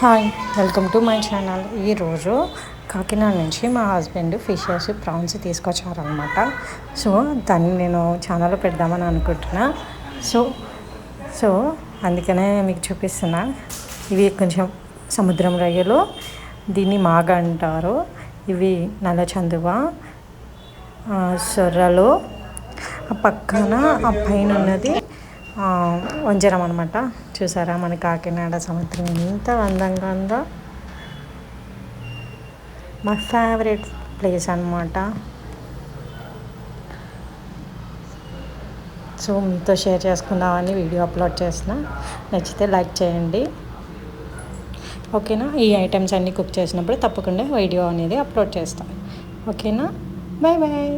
Hi welcome to my channel. ఈరోజు కాకినాడ నుంచి మా హస్బెండ్ ఫిషెస్ ప్రాన్స్ తీసుకొచ్చారనమాట సో దాన్ని నేను ఛానల్లో పెడదామని అనుకుంటున్నా. సో సో అందుకనే మీకు చూపిస్తున్నా. ఇవి కొంచెం సముద్రం రొయ్యలు దీన్ని మాగ అంటారు. ఇవి నల్ల చందువ సొర్రలు ఆ పక్కన ఆ పైన ఉన్నది వంజరం అనమాట చూసారా మన కాకినాడ సముద్రం ఎంత అందంగా ఉందో. మా ఫేవరెట్ ప్లేస్ అనమాట సో మీతో షేర్ చేసుకుందామని వీడియో అప్లోడ్ చేసిన నచ్చితే లైక్ చేయండి. ఓకేనా? ఈ ఐటమ్స్ అన్నీ కుక్ చేసినప్పుడు తప్పకుండా వీడియో అనేది అప్లోడ్ చేస్తాను ఓకేనా? Bye bye